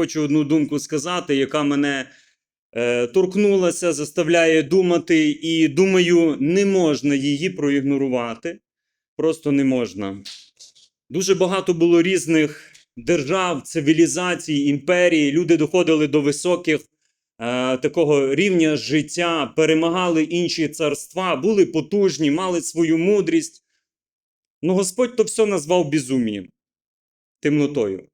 хочу одну думку сказати, яка мене е, торкнулася, заставляє думати, і думаю, не можна її проігнорувати. Просто не можна. Дуже багато було різних держав, цивілізацій, імперій. Люди доходили до високих е, такого рівня життя, перемагали інші царства, були потужні, мали свою мудрість. Ну, Господь то все назвав безумієм, темнотою.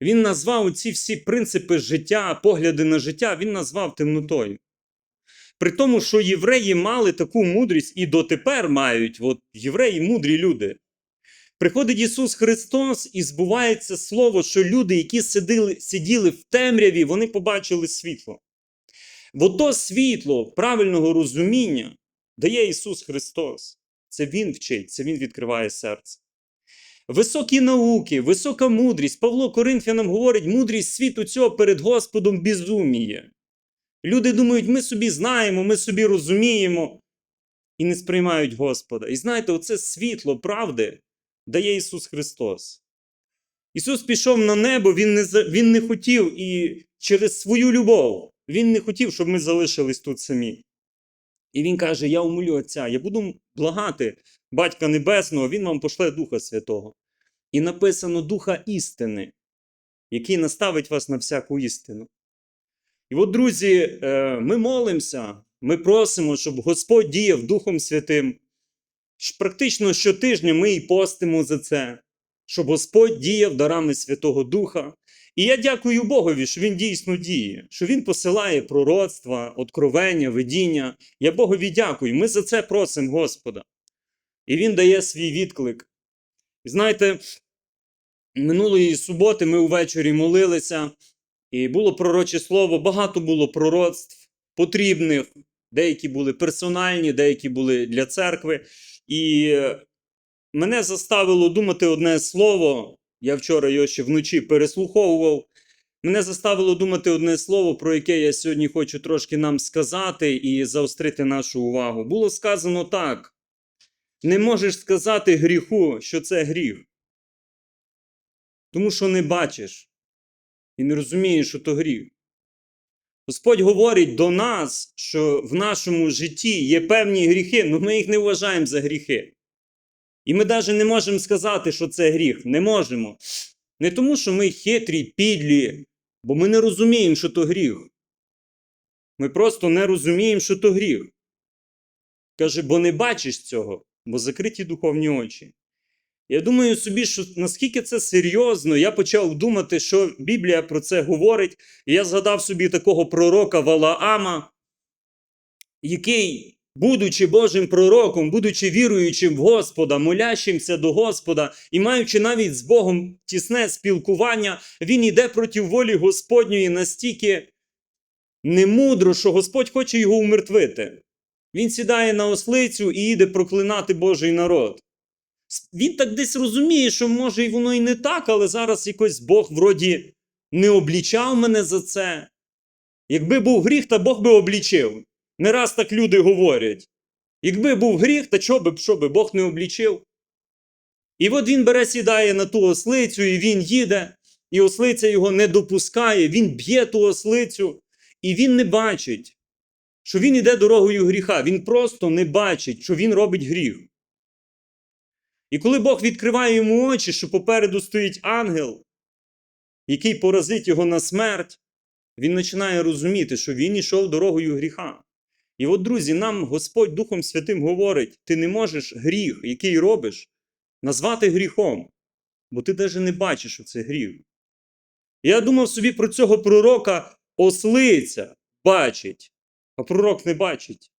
Він назвав ці всі принципи життя, погляди на життя, він назвав темнотою. При тому, що євреї мали таку мудрість і дотепер мають, от євреї мудрі люди. Приходить Ісус Христос і збувається слово, що люди, які сиділи, сиділи в темряві, вони побачили світло. Ото світло правильного розуміння дає Ісус Христос. Це Він вчить, це Він відкриває серце. Високі науки, висока мудрість. Павло Коринфянам говорить, мудрість світу цього перед Господом безуміє. Люди думають, ми собі знаємо, ми собі розуміємо і не сприймають Господа. І знаєте, оце світло правди дає Ісус Христос. Ісус пішов на небо, Він не, він не хотів і через свою любов Він не хотів, щоб ми залишились тут самі. І Він каже: Я умолю Отця, я буду благати Батька Небесного, Він вам пошле Духа Святого. І написано Духа істини, який наставить вас на всяку істину. І от, друзі, е, ми молимося, ми просимо, щоб Господь діяв Духом Святим. Практично щотижня ми і постимо за це, щоб Господь діяв дарами Святого Духа. І я дякую Богові, що Він дійсно діє, що Він посилає пророцтва, откровення, видіння. Я Богові дякую. Ми за це просимо Господа. І Він дає свій відклик. І знаєте, минулої суботи ми увечері молилися, і було пророче слово, багато було пророцтв потрібних, деякі були персональні, деякі були для церкви. І мене заставило думати одне слово. Я вчора його ще вночі переслуховував. Мене заставило думати одне слово, про яке я сьогодні хочу трошки нам сказати і заострити нашу увагу. Було сказано так: не можеш сказати гріху, що це гріх. Тому що не бачиш і не розумієш, що то гріх. Господь говорить до нас, що в нашому житті є певні гріхи, але ми їх не вважаємо за гріхи. І ми навіть не можемо сказати, що це гріх. Не можемо. Не тому, що ми хитрі, підлі, бо ми не розуміємо, що то гріх. Ми просто не розуміємо, що то гріх. Каже, бо не бачиш цього, бо закриті духовні очі. Я думаю собі, що наскільки це серйозно, я почав думати, що Біблія про це говорить. І я згадав собі такого пророка Валаама, який, будучи Божим пророком, будучи віруючим в Господа, молящимся до Господа і маючи навіть з Богом тісне спілкування, він іде проти волі Господньої настільки немудро, що Господь хоче його умертвити. Він сідає на ослицю і йде проклинати Божий народ. Він так десь розуміє, що може і воно і не так, але зараз якось Бог вроді не облічав мене за це. Якби був гріх, та Бог би облічив. Не раз так люди говорять. Якби був гріх, та що би, що би Бог не облічив? І от він бере, сідає на ту ослицю, і він їде, і ослиця його не допускає, він б'є ту ослицю, і він не бачить, що він іде дорогою гріха. Він просто не бачить, що він робить гріх. І коли Бог відкриває йому очі, що попереду стоїть ангел, який поразить його на смерть, він починає розуміти, що він йшов дорогою гріха. І от, друзі, нам Господь Духом Святим говорить: ти не можеш гріх, який робиш, назвати гріхом, бо ти навіть не бачиш, що це гріх. Я думав собі про цього пророка ослиця бачить, а пророк не бачить.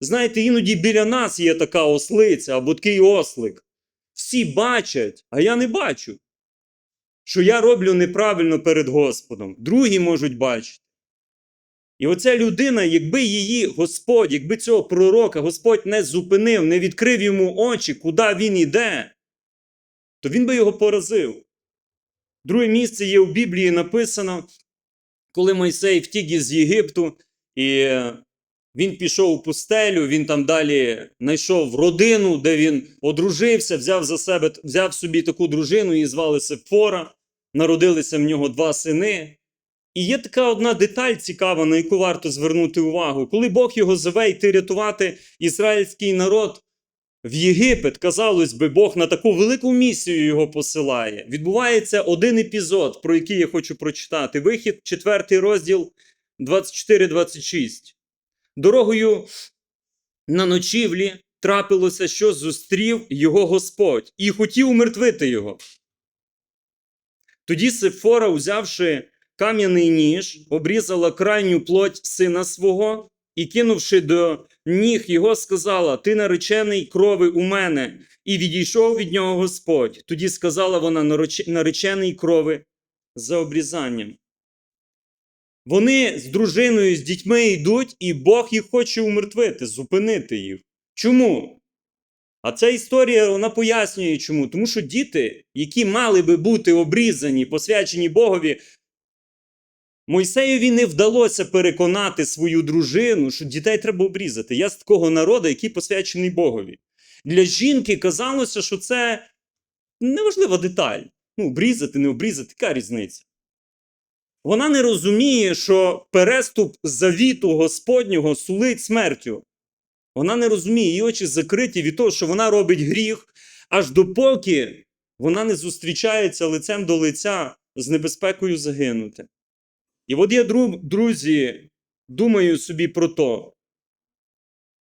Знаєте, іноді біля нас є така ослиця або такий ослик. Всі бачать, а я не бачу. Що я роблю неправильно перед Господом. Другі можуть бачити. І оця людина, якби її Господь, якби цього пророка Господь не зупинив, не відкрив йому очі, куди він іде, то він би його поразив. Друге місце є в Біблії написано, коли Мойсей втік із Єгипту, і він пішов у пустелю, він там далі знайшов родину, де він одружився, взяв за себе, взяв собі таку дружину, її звали Сепфора. народилися в нього два сини. І є така одна деталь цікава, на яку варто звернути увагу. Коли Бог його зове йти рятувати ізраїльський народ в Єгипет, казалось би, Бог на таку велику місію його посилає. Відбувається один епізод, про який я хочу прочитати. Вихід, 4 розділ 24-26. Дорогою на ночівлі трапилося, що зустрів його Господь і хотів умертвити його. Тоді Сефора, узявши кам'яний ніж, обрізала крайню плоть сина свого і, кинувши до ніг його, сказала: Ти наречений крови у мене. І відійшов від нього Господь. Тоді сказала вона наречений крови за обрізанням. Вони з дружиною, з дітьми йдуть, і Бог їх хоче умертвити, зупинити їх. Чому? А ця історія вона пояснює чому. Тому що діти, які мали би бути обрізані, посвячені Богові, Мойсеєві не вдалося переконати свою дружину, що дітей треба обрізати. Я з такого народу, який посвячений Богові. Для жінки казалося, що це неважлива деталь. Ну, обрізати, не обрізати, яка різниця? Вона не розуміє, що переступ завіту Господнього сулить смертю. Вона не розуміє, її очі закриті від того, що вона робить гріх, аж допоки вона не зустрічається лицем до лиця з небезпекою загинути. І от я, друзі, думаю собі про то.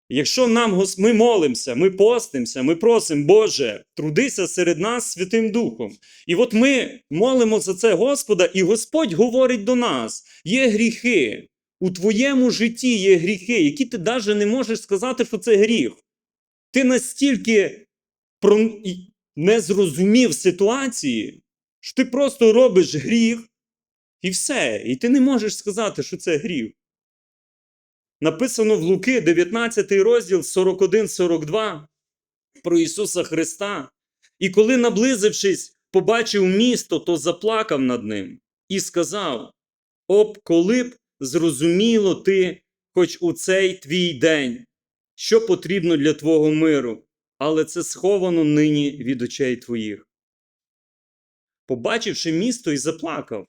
Якщо нам ми молимося, ми постимося, ми просимо, Боже, трудися серед нас Святим Духом. І от ми молимо за це Господа, і Господь говорить до нас: є гріхи. У твоєму житті є гріхи, які ти навіть не можеш сказати, що це гріх. Ти настільки не зрозумів ситуації, що ти просто робиш гріх, і все. І ти не можеш сказати, що це гріх. Написано в Луки, 19 розділ 41-42 про Ісуса Христа. І коли, наблизившись, побачив місто, то заплакав над ним і сказав: Об, коли б зрозуміло ти, хоч у цей твій день, що потрібно для твого миру, але це сховано нині від очей твоїх. Побачивши місто, і заплакав.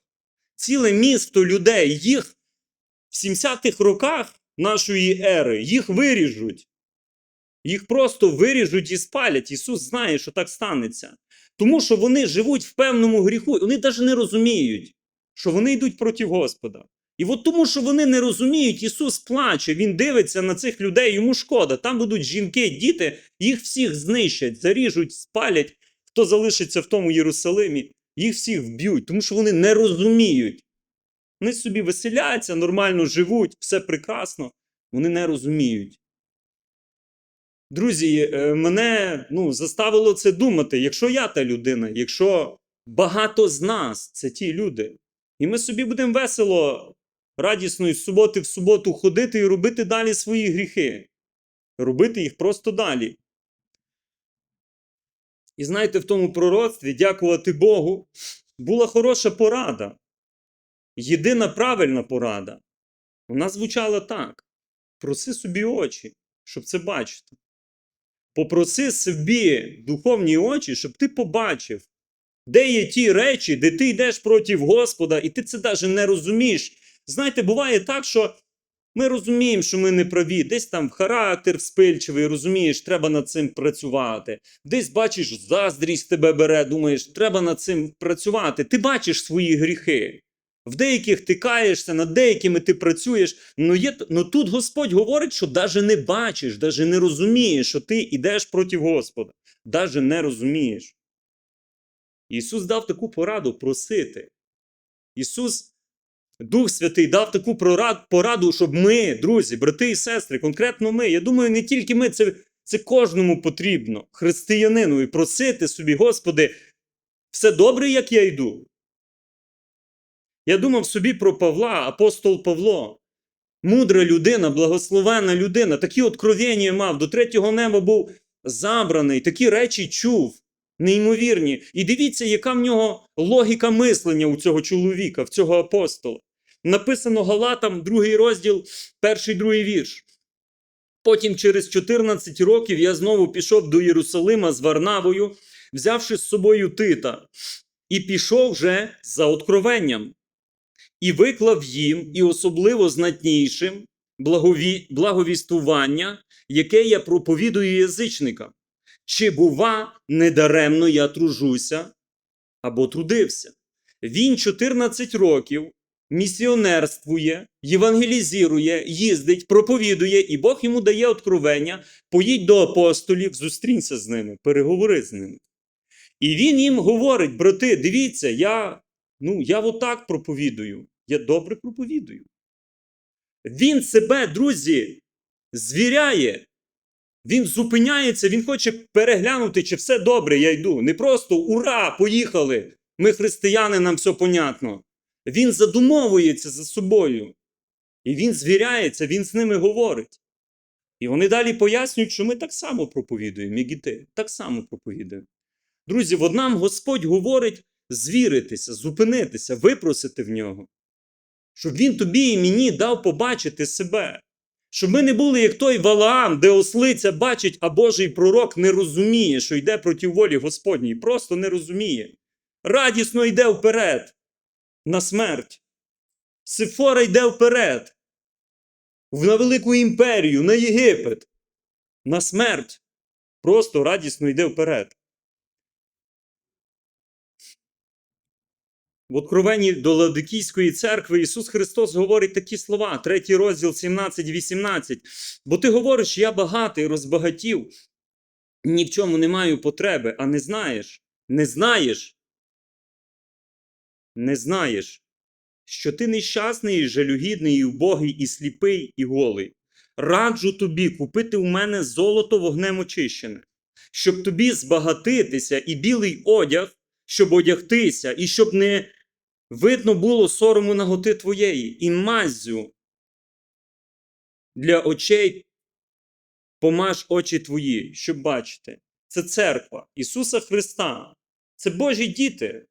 Ціле місто людей, їх в 70-х роках нашої ери, їх виріжуть. Їх просто виріжуть і спалять. Ісус знає, що так станеться. Тому що вони живуть в певному гріху, і вони навіть не розуміють, що вони йдуть проти Господа. І от тому, що вони не розуміють, Ісус плаче, Він дивиться на цих людей, йому шкода. Там будуть жінки, діти, їх всіх знищать, заріжуть, спалять. Хто залишиться в тому Єрусалимі, їх всіх вб'ють, тому що вони не розуміють. Вони собі веселяться, нормально живуть, все прекрасно. Вони не розуміють. Друзі, е, мене ну, заставило це думати, якщо я та людина, якщо багато з нас це ті люди, і ми собі будемо весело, радісно із суботи в суботу ходити і робити далі свої гріхи, робити їх просто далі. І знаєте, в тому пророцтві, дякувати Богу, була хороша порада. Єдина правильна порада. Вона звучала так: проси собі очі, щоб це бачити. Попроси собі духовні очі, щоб ти побачив, де є ті речі, де ти йдеш проти Господа, і ти це навіть не розумієш. Знаєте, буває так, що ми розуміємо, що ми не праві. Десь там характер вспильчивий, розумієш, треба над цим працювати. Десь бачиш, заздрість тебе бере, думаєш, треба над цим працювати. Ти бачиш свої гріхи. В деяких ти каєшся, над деякими ти працюєш. Ну, є, ну тут Господь говорить, що навіть не бачиш, навіть не розумієш, що ти йдеш проти Господа. Навіть не розумієш. Ісус дав таку пораду просити. Ісус, Дух Святий, дав таку пораду, щоб ми, друзі, брати і сестри, конкретно ми. Я думаю, не тільки ми, це, це кожному потрібно, християнину, і просити собі, Господи, все добре, як я йду. Я думав собі про Павла, апостол Павло. Мудра людина, благословена людина, такі откровення мав, до третього неба був забраний, такі речі чув, неймовірні. І дивіться, яка в нього логіка мислення у цього чоловіка, в цього апостола. Написано Галатам, другий розділ, перший другий вірш. Потім, через 14 років, я знову пішов до Єрусалима з Варнавою, взявши з собою Тита. і пішов вже за откровенням, і виклав їм, і особливо знатнішим благові... благовістування, яке я проповідую язичникам. Чи, бува, недаремно я тружуся або трудився? Він 14 років місіонерствує, євангелізує, їздить, проповідує, і Бог йому дає откровення, поїдь до апостолів, зустрінься з ними, переговори з ними. І він їм говорить: брати, дивіться, я, ну, я отак проповідую, я добре проповідую. Він себе, друзі, звіряє. Він зупиняється, він хоче переглянути, чи все добре, я йду. Не просто ура, поїхали! Ми християни, нам все понятно. Він задумовується за собою. І він звіряється, він з ними говорить. І вони далі пояснюють, що ми так само проповідуємо, як і ти. Так само проповідуємо. Друзі, от нам Господь говорить звіритися, зупинитися, випросити в нього. Щоб він тобі і мені дав побачити себе. Щоб ми не були як той Валаам, де ослиця бачить, а Божий пророк не розуміє, що йде проти волі Господньої. Просто не розуміє. Радісно йде вперед, на смерть. Сифора йде вперед. На велику імперію, на Єгипет, на смерть. Просто радісно йде вперед. В Откровенні до Ладикійської церкви Ісус Христос говорить такі слова, 3 розділ 17-18. Бо ти говориш, я багатий, розбагатів, ні в чому не маю потреби, а не знаєш, не знаєш, не знаєш, що ти нещасний, жалюгідний, і убогий, і сліпий, і голий. Раджу тобі купити у мене золото вогнем очищене, щоб тобі збагатитися і білий одяг, щоб одягтися, і щоб не видно було сорому наготи твоєї, і маззю для очей помаж очі твої, щоб бачити. Це церква Ісуса Христа. Це Божі діти.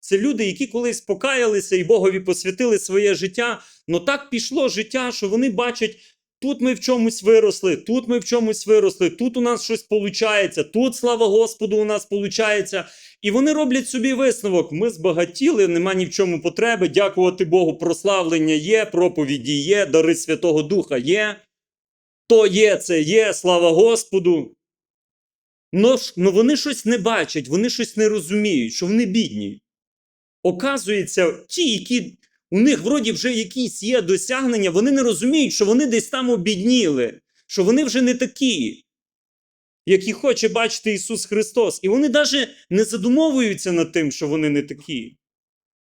Це люди, які колись покаялися і Богові посвятили своє життя. Но так пішло життя, що вони бачать, тут ми в чомусь виросли, тут ми в чомусь виросли, тут у нас щось виходить, тут, слава Господу, у нас виходить. І вони роблять собі висновок: ми збагатіли, нема ні в чому потреби. Дякувати Богу, прославлення є, проповіді є, дари Святого Духа є. То є, це є, слава Господу. Но, но вони щось не бачать, вони щось не розуміють, що вони бідні. Оказується, ті, які у них вроді вже якісь є досягнення, вони не розуміють, що вони десь там обідніли, що вони вже не такі, які хоче бачити Ісус Христос. І вони навіть не задумовуються над тим, що вони не такі.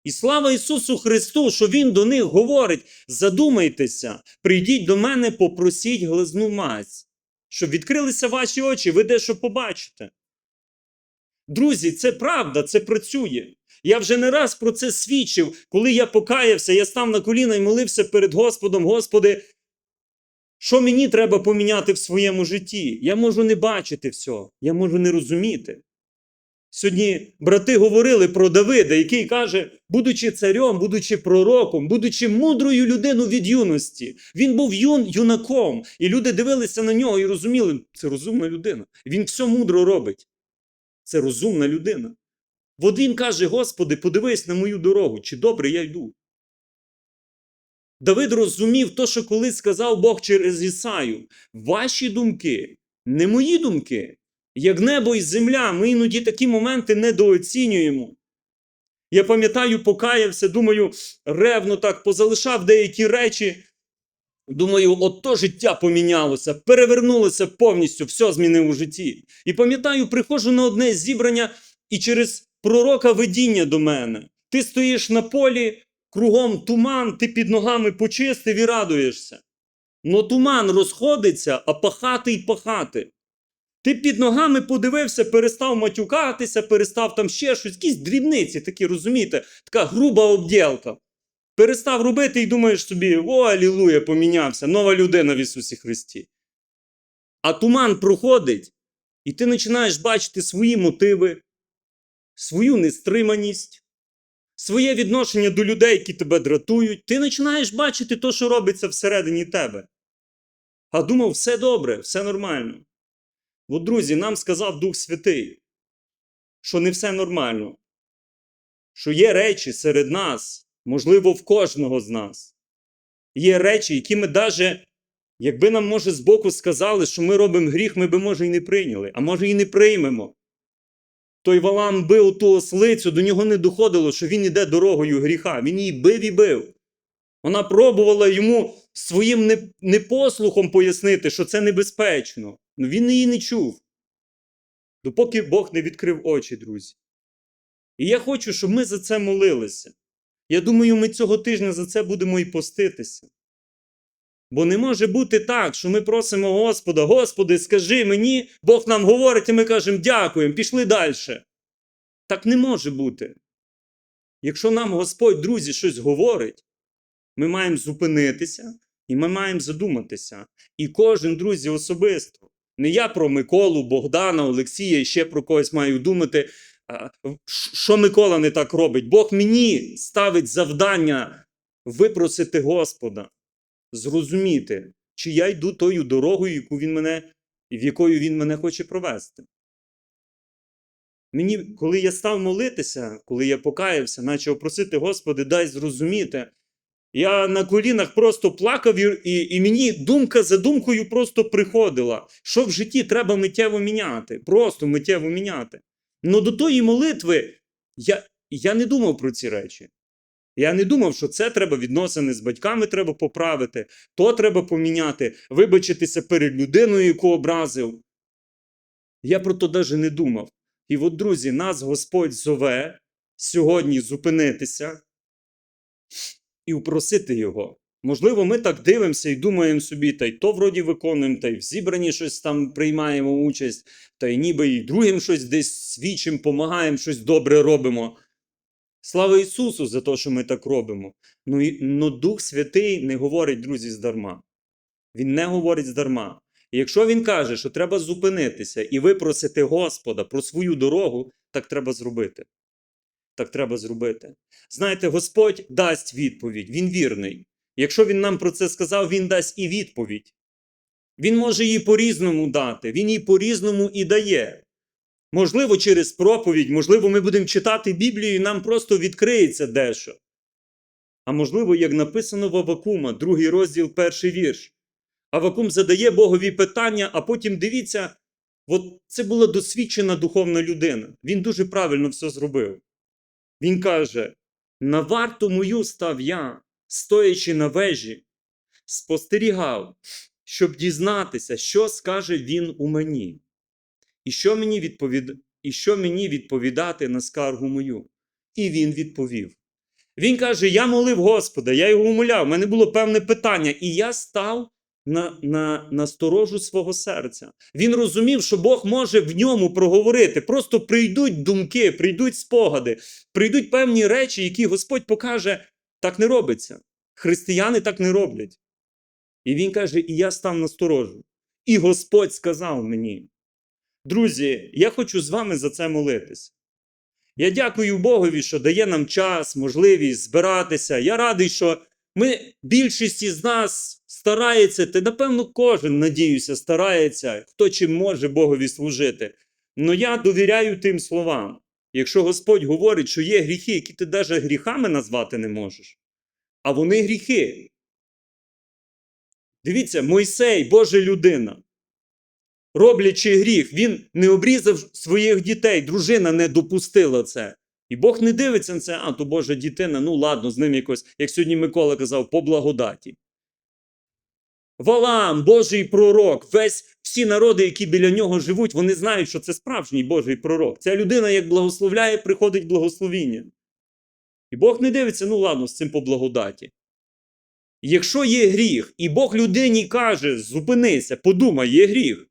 І слава Ісусу Христу, що Він до них говорить: задумайтеся, прийдіть до мене, попросіть глазну мазь, щоб відкрилися ваші очі, ви дещо побачите. Друзі, це правда, це працює. Я вже не раз про це свідчив, коли я покаявся, я став на коліна і молився перед Господом, Господи, що мені треба поміняти в своєму житті? Я можу не бачити все, я можу не розуміти. Сьогодні брати говорили про Давида, який каже, будучи царем, будучи пророком, будучи мудрою людиною від юності, він був юн, юнаком, і люди дивилися на нього і розуміли, це розумна людина. Він все мудро робить. Це розумна людина. От каже: Господи, подивись на мою дорогу, чи добре я йду. Давид розумів то, що колись сказав Бог через Ісаю. Ваші думки, не мої думки. Як небо і земля, ми іноді такі моменти недооцінюємо. Я пам'ятаю, покаявся, думаю, ревно так позалишав деякі речі. Думаю, от то життя помінялося, перевернулося повністю, все змінив у житті. І пам'ятаю, приходжу на одне зібрання, і через пророка видіння до мене. Ти стоїш на полі, кругом туман, ти під ногами почистив і радуєшся. Но туман розходиться, а пахати й пахати. Ти під ногами подивився, перестав матюкатися, перестав там ще щось, якісь дрібниці такі, розумієте, така груба обділка. Перестав робити і думаєш собі, о, алілуя, помінявся, нова людина в Ісусі Христі. А туман проходить, і ти починаєш бачити свої мотиви, свою нестриманість, своє відношення до людей, які тебе дратують. Ти починаєш бачити те, що робиться всередині тебе. А думав, все добре, все нормально. От, друзі, нам сказав Дух Святий, що не все нормально. що є речі серед нас, можливо, в кожного з нас. Є речі, які ми даже, якби нам, може, збоку сказали, що ми робимо гріх, ми би, може, і не прийняли, а може, і не приймемо. Той Валам бив ту ослицю, до нього не доходило, що він іде дорогою гріха. Він її бив і бив. Вона пробувала йому своїм не- непослухом пояснити, що це небезпечно. Ну він її не чув. Допоки Бог не відкрив очі, друзі. І я хочу, щоб ми за це молилися. Я думаю, ми цього тижня за це будемо і поститися. Бо не може бути так, що ми просимо Господа, Господи, скажи мені, Бог нам говорить, і ми кажемо дякуємо, пішли далі. Так не може бути. Якщо нам Господь, друзі, щось говорить, ми маємо зупинитися і ми маємо задуматися. І кожен, друзі, особисто. Не я про Миколу, Богдана, Олексія і ще про когось маю думати, що Микола не так робить. Бог мені ставить завдання випросити Господа, зрозуміти, чи я йду тою дорогою, яку він мене, в якою він мене хоче провести. Мені, коли я став молитися, коли я покаявся, почав просити Господи, дай зрозуміти. Я на колінах просто плакав, і, і, мені думка за думкою просто приходила, що в житті треба миттєво міняти, просто миттєво міняти. Ну до тої молитви я, я не думав про ці речі. Я не думав, що це треба відносини з батьками треба поправити, то треба поміняти, вибачитися перед людиною, яку образив. Я про то навіть не думав. І от, друзі, нас Господь зове сьогодні зупинитися і упросити Його. Можливо, ми так дивимося і думаємо собі, та й то вроді виконуємо, та й в зібранні щось там приймаємо участь, та й ніби і другим щось десь свідчимо, помагаємо, щось добре робимо. Слава Ісусу за те, що ми так робимо. Ну, і, ну Дух Святий не говорить, друзі, здарма. Він не говорить здарма. І якщо він каже, що треба зупинитися і випросити Господа про свою дорогу, так треба зробити. Так треба зробити. Знаєте, Господь дасть відповідь, Він вірний. Якщо Він нам про це сказав, Він дасть і відповідь. Він може її по-різному дати, Він її по-різному і дає. Можливо, через проповідь, можливо, ми будемо читати Біблію, і нам просто відкриється дещо. А можливо, як написано в Авакума, другий розділ, перший вірш. Авакум задає Богові питання, а потім дивіться, от це була досвідчена духовна людина. Він дуже правильно все зробив. Він каже: на варту мою став я, стоячи на вежі, спостерігав, щоб дізнатися, що скаже він у мені, і що мені, відповід... і що мені відповідати на скаргу мою. І він відповів. Він каже: Я молив Господа, я його умоляв, в мене було певне питання, і я став на, на, на сторожу свого серця. Він розумів, що Бог може в ньому проговорити. Просто прийдуть думки, прийдуть спогади, прийдуть певні речі, які Господь покаже, так не робиться. Християни так не роблять. І він каже: І я став на сторожу. І Господь сказав мені. Друзі, я хочу з вами за це молитись. Я дякую Богові, що дає нам час, можливість збиратися. Я радий, що ми, більшість із нас старається, та напевно кожен, надіюся, старається, хто чим може Богові служити. Но я довіряю тим словам. Якщо Господь говорить, що є гріхи, які ти навіть гріхами назвати не можеш, а вони гріхи. Дивіться, Мойсей, Божа людина. Роблячи гріх, він не обрізав своїх дітей, дружина не допустила це. І Бог не дивиться на це, а то Божа дитина, ну ладно, з ним якось, як сьогодні Микола казав, по благодаті. Валам, Божий пророк, весь всі народи, які біля нього живуть, вони знають, що це справжній Божий пророк. Ця людина, як благословляє, приходить благословіння. І Бог не дивиться, ну ладно, з цим по благодаті. Якщо є гріх, і Бог людині каже, зупинися, подумай, є гріх,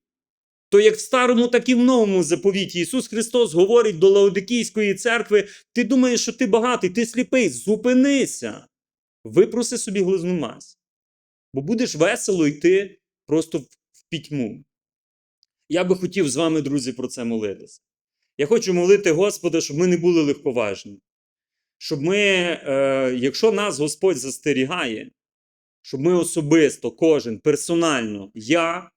то як в старому, так і в новому заповіті Ісус Христос говорить до Лаодикійської церкви: ти думаєш, що ти багатий, ти сліпий, зупинися, випроси собі глизну мазь, бо будеш весело йти просто в пітьму. Я би хотів з вами, друзі, про це молитися. Я хочу молити Господа, щоб ми не були легковажні. Щоб ми, е, якщо нас Господь застерігає, щоб ми особисто, кожен, персонально, я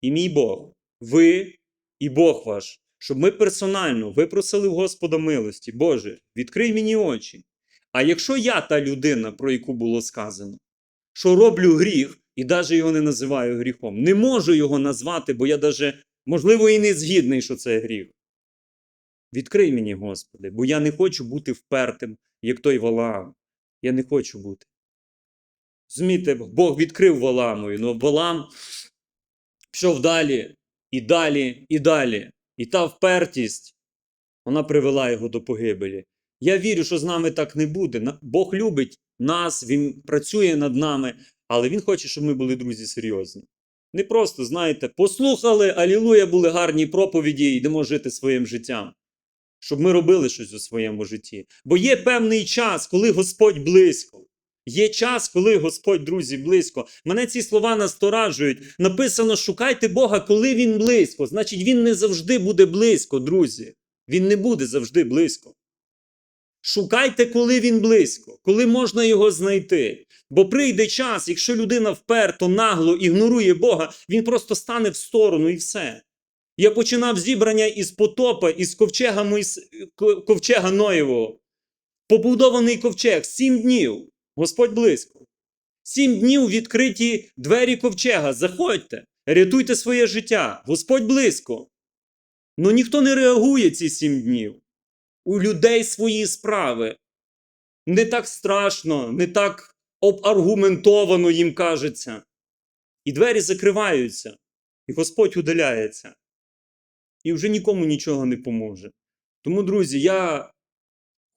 і мій Бог, ви і Бог ваш, щоб ми персонально випросили в Господа милості. Боже, відкрий мені очі. А якщо я та людина, про яку було сказано, що роблю гріх і навіть його не називаю гріхом, не можу його назвати, бо я навіть, можливо, і не згідний, що це гріх. Відкрий мені, Господи, бо я не хочу бути впертим, як той Валаам. Я не хочу бути. Змійте, Бог відкрив Валамою, але Валам пішов далі, і далі, і далі. І та впертість, вона привела його до погибелі. Я вірю, що з нами так не буде. Бог любить нас, Він працює над нами, але Він хоче, щоб ми були друзі серйозні. Не просто, знаєте, послухали, алілуя, були гарні проповіді, йдемо жити своїм життям. Щоб ми робили щось у своєму житті. Бо є певний час, коли Господь близько. Є час, коли Господь, друзі, близько. Мене ці слова насторажують. Написано: шукайте Бога, коли Він близько. Значить, Він не завжди буде близько, друзі. Він не буде завжди близько. Шукайте, коли він близько, коли можна його знайти. Бо прийде час, якщо людина вперто, нагло ігнорує Бога, він просто стане в сторону і все. Я починав зібрання із потопа, із ковчега, Мойс... ковчега Ноєвого. Побудований ковчег сім днів. Господь близько. Сім днів відкриті двері ковчега. Заходьте, рятуйте своє життя. Господь близько. Ну ніхто не реагує ці сім днів. У людей свої справи. Не так страшно, не так обаргументовано їм кажеться. І двері закриваються, і Господь удаляється. І вже нікому нічого не поможе. Тому, друзі, я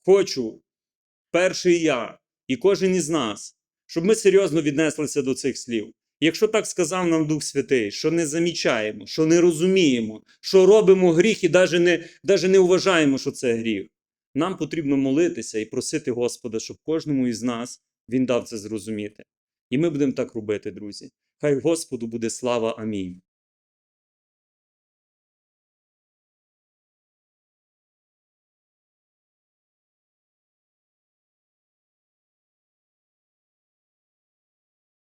хочу, перший я і кожен із нас, щоб ми серйозно віднеслися до цих слів. Якщо так сказав нам Дух Святий, що не замічаємо, що не розуміємо, що робимо гріх і навіть не, даже не вважаємо, що це гріх, нам потрібно молитися і просити Господа, щоб кожному із нас Він дав це зрозуміти. І ми будемо так робити, друзі. Хай Господу буде слава. Амінь.